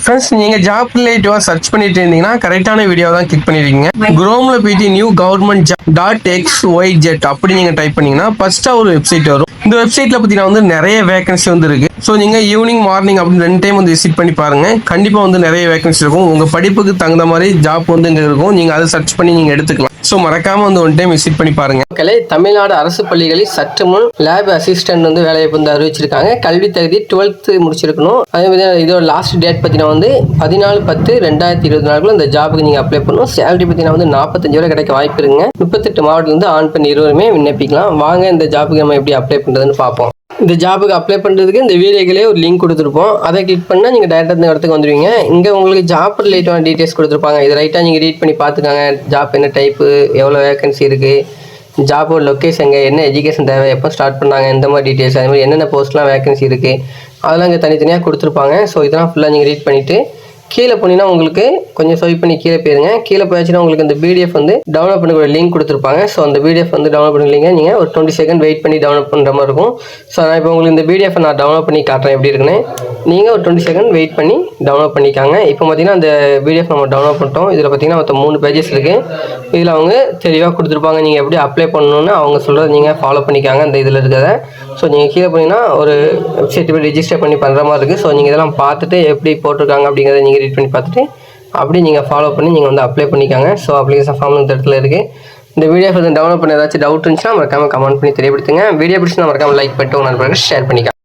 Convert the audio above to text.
Friends நீங்கள் job ரிலேட்டிவாக search பண்ணிட்டு இருந்தீங்கன்னா கரெக்டான வீடியோ தான் கிளிக் பண்ணிருக்கீங்க. குரோமில் போயிட்டு new government job dot X Y Z அப்படி நீங்கள் டைப் பண்ணீங்கன்னா ஃபர்ஸ்ட்டாக ஒரு வெப்சைட் வரும். இந்த வெப்சைட்டில் பார்த்தீங்கன்னா வந்து நிறைய வேகன்சி வந்து இருக்கு. ஸோ நீங்கள் ஈவினிங் மார்னிங் அப்படின்னு ரெண்டு டைம் வந்து விசிட் பண்ணி பாருங்க. கண்டிப்பாக வந்து நிறைய வேகன்சி இருக்கும். உங்கள் படிப்புக்கு தகுந்த மாதிரி ஜாப் வந்து இங்கே இருக்கும். நீங்கள் அதை சர்ச் பண்ணி நீங்கள் எடுத்துக்கலாம். ஸோ மறக்காம வந்து ஒன் டைம் விசிட் பண்ணி பாருங்க. மக்களே தமிழ்நாடு அரசு பள்ளிகளில் சற்று முன் லேப் அசிஸ்டன்ட் வந்து வேலையை வந்து அறிவிச்சிருக்காங்க. கல்வி தகுதி டுவெல்த்து முடிச்சிருக்கணும். அதே மாதிரி இதோட லாஸ்ட் டேட் பார்த்தீங்கன்னா வந்து பதினாலு பத்து ரெண்டாயிரத்தி இருபத்தி நாலுக்குள்ள இந்த ஜாபுக்கு நீங்கள் அப்ளை பண்ணணும். சேலரி பார்த்தீங்கன்னா வந்து நாற்பத்தஞ்சு வரை கிடைக்க வாய்ப்பு இருக்குங்க. முப்பத்தெட்டு மாவட்டத்துலேருந்து ஆண் பெண் இருவருமே விண்ணப்பிக்கலாம். வாங்க இந்த ஜாபுக்கு நம்ம எப்படி அப்ளை பண்ணுறதுன்னு பார்ப்போம். இந்த ஜாபுக்கு அப்ளை பண்ணுறதுக்கு இந்த வீடியோக்கிலே ஒரு லிங்க் கொடுத்துருப்போம். அதை கிளிக் பண்ணால் நீங்கள் டேரெக்டாக இந்த இடத்துக்கு வந்துடுவீங்க இங்கே உங்களுக்கு ஜாப் ரிலேட்டான டீட்டெயில்ஸ் கொடுத்துருப்பாங்க. இது ரைட்டாக நீங்கள் ரீட் பண்ணி பார்த்துக்காங்க. ஜாப் என்ன டைப்பு எவ்வளோ வேகன்சி இருக்குது ஜாபோட லொக்கேஷன் என்ன எஜுகேஷன் தேவை எப்போ ஸ்டார்ட் பண்ணாங்க எந்த மாதிரி டீட்டெயில்ஸ் அதே மாதிரி என்னென்ன போஸ்ட்லாம் வேகன்சி இருக்குது அதெல்லாம் இங்கே தனித்தனியாக கொடுத்துருப்பாங்க. ஸோ இதெல்லாம் ஃபுல்லாக நீங்கள் ரீட் பண்ணிவிட்டு கீழே போனீங்கன்னா உங்களுக்கு கொஞ்சம் ஸ்வைப் பண்ணி கீழே போயிருங்க. கீழே போயாச்சுன்னா உங்களுக்கு இந்த பிடிஎஃப் வந்து டவுன்லோட் பண்ணக்கூடிய லிங்க் கொடுத்துருப்பாங்க. ஸோ அந்த பிடிஎஃப் வந்து டவுன்லோட் பண்ணிக்கலீங்க. நீங்கள் ஒரு டுவெண்ட்டி செகண்ட் வெயிட் பண்ணி டவுன்லோட் பண்ணுற மாதிரி இருக்கும். ஸோ நான் இப்போ உங்களுக்கு இந்த பிடிஎஃப் நான் டவுன்லோட் பண்ணி காட்டுறேன் எப்படி இருக்குன்னு. நீங்கள் ஒரு டுவெண்ட்டி செகண்ட் வெயிட் பண்ணி டவுன்லோட் பண்ணிக்காங்க. இப்போ பார்த்தீங்கன்னா அந்த பிடிஎஃப் நம்ம டவுன்லோட் பண்ணிட்டோம். இதில் பார்த்தீங்கன்னா மொத்தம் மூணு பேஜஸ் இருக்குது இதில் அவங்க தெளிவாக கொடுத்துருப்பாங்க. நீங்கள் எப்படி அப்ளை பண்ணணும்னு அவங்க சொல்கிறத நீங்கள் ஃபாலோ பண்ணிக்காங்க. அந்த இதில் இருக்கிறத. ஸோ நீங்கள் கீழே போனீங்கன்னா ஒரு வெப்சைட் போய் ரிஜிஸ்டர் பண்ணி பண்ணுற மாதிரி இருக்குது ஸோ நீங்கள் இதெல்லாம் பார்த்துட்டு எப்படி போட்டிருக்காங்க அப்படிங்கிறத நீங்கள் ரீட் பண்ணி பார்த்துட்டு அப்படியே நீங்கள் ஃபாலோ பண்ணி நீங்கள் வந்து அப்ளை பண்ணிக்காங்க. ஸோ அப்ளிகேஷன் ஃபார்ம் இந்த இடத்துல இருக்குது இந்த வீடியோ டவுன்லோட் பண்ண ஏதாச்சும் டவுட் இருந்துச்சுன்னா மறக்காம கமெண்ட் பண்ணி தெரியப்படுத்துங்க. வீடியோ பிடிச்சி மறக்காமல் லைக் பண்ணிட்டு உங்கள் நண்பர்களுக்கு ஷேர் பண்ணிக்கலாம்